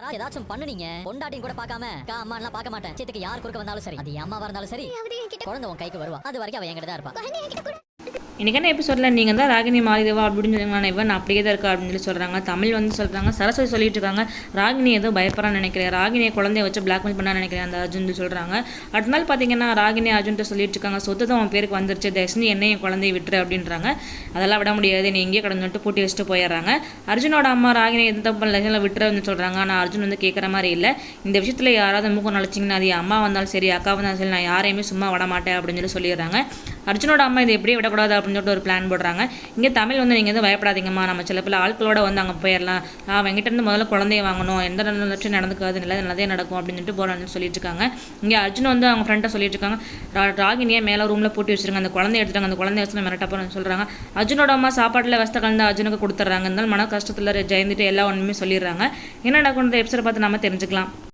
யாராவது ஏதாச்சும் பண்ணுனீங்க பொண்டாட்டியும் கூட பார்க்காம அக்கா அம்மா எல்லாம் பார்க்க மாட்டேன். சேத்துக்கு யார் குறுக்க வந்தாலும் சரி. அது அம்மாவா இருந்தாலும் சரி. குழந்தை உன் கைக்கு வருவா. அது வரைக்கும் அவ என்கிட்ட தான் இருப்பா இன்றைக்கான எபிசோடில் நீங்கள் தான் ராகினி மாறிதேவா அப்படின்னு சொன்னாங்க இவன் அப்படியே தான் இருக்கா அப்படின்னு சொல்லி சொல்கிறாங்க தமிழ் வந்து சொல்கிறாங்க சரஸ்வதி சொல்லிட்டு இருக்காங்க. ராகினி ஏதோ பயப்படான்னு நினைக்கிறேன். ராகினியை குழந்தைய வச்சு பிளாக்மெயில் பண்ண நினைக்கிறேன் அந்த அர்ஜுன் சொல்கிறாங்க அடுத்த நாள் பார்த்தீங்கன்னா ராகினி அர்ஜுன்ட்ட சொல்லிட்டு இருக்காங்க. சொத்து தான் உன் பேருக்கு வந்துருச்சு. தயசனி என்னையும் குழந்தைய விட்டுரு அப்படின்றாங்க. அதெல்லாம் விட முடியாது. நீ இங்கே கடந்துட்டு பூட்டி வச்சுட்டு போயிடுறாங்க. அர்ஜுனோட அம்மா ராகினி எந்த தப்பு லட்சம் விட்டுருன்னு சொல்கிறாங்க ஆனால் அர்ஜுன் வந்து கேட்குற மாதிரி இல்லை. இந்த விஷயத்தில் யாராவது மூக்கம் நடிச்சிங்கன்னா அது அம்மா வந்தாலும் சரி அக்கா வந்தாலும் சரி நான் யாரையுமே சும்மா விட மாட்டேன் அப்படின்னு சொல்லி சொல்லிடுறாங்க. அர்ஜுனோட அம்மா இதை எப்படியே விடக்கூடாது அப்படின்னு சொல்லிட்டு ஒரு பிளான் போடுறாங்க. இங்கே தமிழ் வந்து நீங்கள் வந்து பயப்படாதீங்கம்மா. நம்ம சில பல ஆட்களோட வந்து அங்கே போயிடலாம் அவங்ககிட்ட முதல்ல குழந்தைய வாங்கணும். எந்த லட்சம் நடந்துக்காது. நல்லது நல்லதே நடக்கும் அப்படின்னு சொல்லிட்டு போகிறான்னு சொல்லிட்டு இருக்காங்க இங்கே அர்ஜுன் வந்து அவங்க ஃப்ரெண்டை சொல்லிட்டு இருக்காங்க ரா- ராகினியை மேலே ரூமில் பூட்டி வச்சிருக்காங்க அந்த குழந்தைய எடுத்துட்டாங்க அந்த குழந்தைய வச்சு மிரட்டப்போன்னு சொல்கிறாங்க அர்ஜுனோட அம்மா சாப்பாட்டில் வசத கலந்து அர்ஜுனுக்கு கொடுத்துட்றாங்க. இருந்தாலும் மன கஷ்டத்தில் ஜெயந்துட்டு எல்லா ஒன்றுமே சொல்லிடுறாங்க. என்ன நடக்குன்ற எபிசோட் பார்த்து நம்ம தெரிஞ்சுக்கலாம்.